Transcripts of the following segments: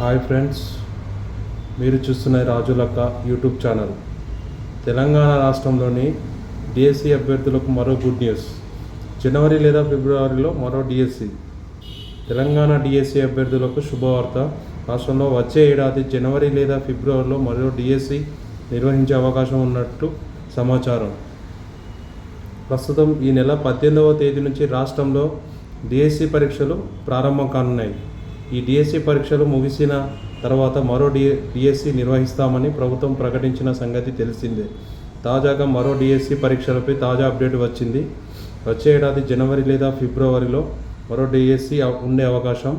Hi friends మీరు చూస్తున్న రాజులక్క YouTube channel Telangana రాష్ట్రంలోని డిఎస్సి అభ్యర్థులకు మరో గుడ్ న్యూస్ జనవరి లేదా ఫిబ్రవరిలో మరో డిఎస్సి తెలంగాణ డిఎస్సి అభ్యర్థులకు శుభవార్త. రాష్ట్రంలో వచ్చే ఏడాది జనవరి లేదా ఫిబ్రవరిలో మరో డిఎస్సి నిర్వహించే అవకాశం ఉన్నట్లు సమాచారం. ప్రస్తుతం ఈ నెల పద్దెనిమిదవ తేదీ నుంచి రాష్ట్రంలో డిఎస్సి పరీక్షలు ప్రారంభం కానున్నాయి. ఈ డిఎస్సి పరీక్షలు ముగిసిన తర్వాత మరో డి డిఎస్సి నిర్వహిస్తామని ప్రభుత్వం ప్రకటించిన సంగతి తెలిసిందే. తాజాగా మరో డిఎస్సి పరీక్షలపై తాజా అప్డేట్ వచ్చింది. వచ్చే ఏడాది జనవరి లేదా ఫిబ్రవరిలో మరో డిఎస్సి ఉండే అవకాశం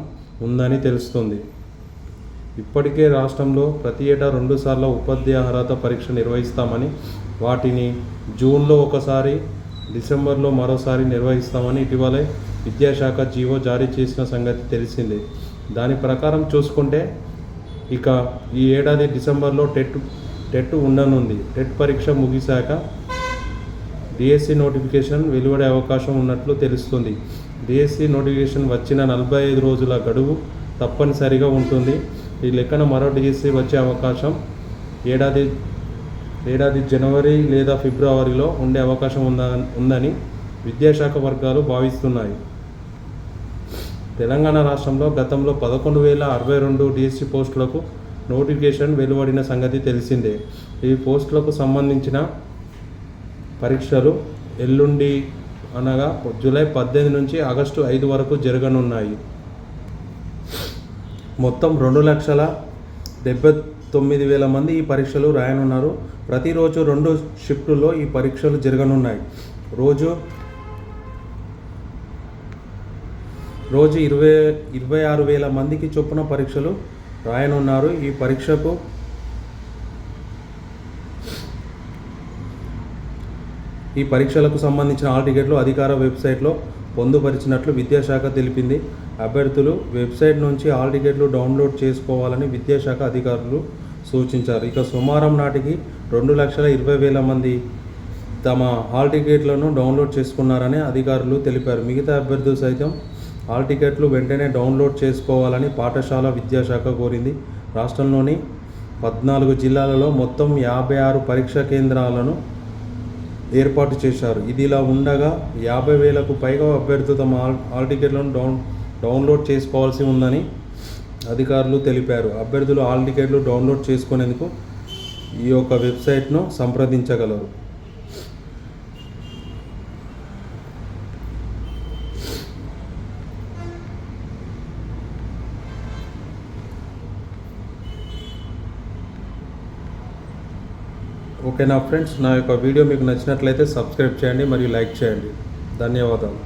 ఉందని తెలుస్తుంది. ఇప్పటికే రాష్ట్రంలో ప్రతి ఏటా రెండుసార్లు ఉపాధ్యాయ అర్హత పరీక్ష నిర్వహిస్తామని వాటిని జూన్లో ఒకసారి డిసెంబర్లో మరోసారి నిర్వహిస్తామని ఇటీవలే విద్యాశాఖ జీవో జారీ చేసిన సంగతి తెలిసిందే. దాని ప్రకారం చూసుకుంటే ఇక ఈ ఏడాది డిసెంబర్లో టెట్ టెట్ ఉండనుంది. టెట్ పరీక్ష ముగిశాక డిఎస్సి నోటిఫికేషన్ వెలువడే అవకాశం ఉన్నట్లు తెలుస్తుంది. డిఎస్సి నోటిఫికేషన్ వచ్చిన నలభై ఐదు రోజుల గడువు తప్పనిసరిగా ఉంటుంది. ఈ లెక్కన మరో డిఎస్సి వచ్చే అవకాశం ఏడాది ఏడాది జనవరి లేదా ఫిబ్రవరిలో ఉండే అవకాశం ఉందా ఉందని విద్యాశాఖ వర్గాలు భావిస్తున్నాయి. తెలంగాణ రాష్ట్రంలో గతంలో పదకొండు వేల అరవై రెండు డిఎస్సి పోస్టులకు నోటిఫికేషన్ వెలువడిన సంగతి తెలిసిందే. ఈ పోస్టులకు సంబంధించిన పరీక్షలు ఎల్లుండి అనగా జూలై పద్దెనిమిది నుంచి ఆగస్టు ఐదు వరకు జరగనున్నాయి. మొత్తం రెండు లక్షల డెబ్బై తొమ్మిది వేల మంది ఈ పరీక్షలు రాయనున్నారు. ప్రతిరోజు రెండు షిఫ్టుల్లో ఈ పరీక్షలు జరగనున్నాయి. రోజు రోజు ఇరవై ఇరవై ఆరు వేల మందికి చొప్పున పరీక్షలు రాయనున్నారు. ఈ పరీక్షకు ఈ పరీక్షలకు సంబంధించిన ఆల్ టికెట్లు అధికార వెబ్సైట్లో పొందుపరిచినట్లు విద్యాశాఖ తెలిపింది. అభ్యర్థులు వెబ్సైట్ నుంచి ఆల్ టికెట్లు డౌన్లోడ్ చేసుకోవాలని విద్యాశాఖ అధికారులు సూచించారు. ఇక సోమవారం నాటికి రెండు లక్షల ఇరవై వేల మంది తమ హాల్ టికెట్లను డౌన్లోడ్ చేసుకున్నారని అధికారులు తెలిపారు. మిగతా అభ్యర్థులు సైతం హాల్ టికెట్లు వెంటనే డౌన్లోడ్ చేసుకోవాలని పాఠశాల విద్యాశాఖ కోరింది. రాష్ట్రంలోని పద్నాలుగు జిల్లాలలో మొత్తం యాభై ఆరు పరీక్షా కేంద్రాలను ఏర్పాటు చేశారు. ఇది ఇలా ఉండగా యాభై వేలకు పైగా అభ్యర్థులు తమ హాల్ హాల్ టికెట్లను డౌన్ డౌన్లోడ్ చేసుకోవాల్సి ఉందని అధికారులు తెలిపారు. అభ్యర్థులు హాల్ టికెట్లు డౌన్లోడ్ చేసుకునేందుకు ఈ యొక్క వెబ్సైట్ను సంప్రదించగలరు. ఓకే నా ఫ్రెండ్స్ నా యొక్క వీడియో మీకు నచ్చినట్లయితే సబ్స్క్రైబ్ చేయండి మరియు లైక్ చేయండి. ధన్యవాదాలు.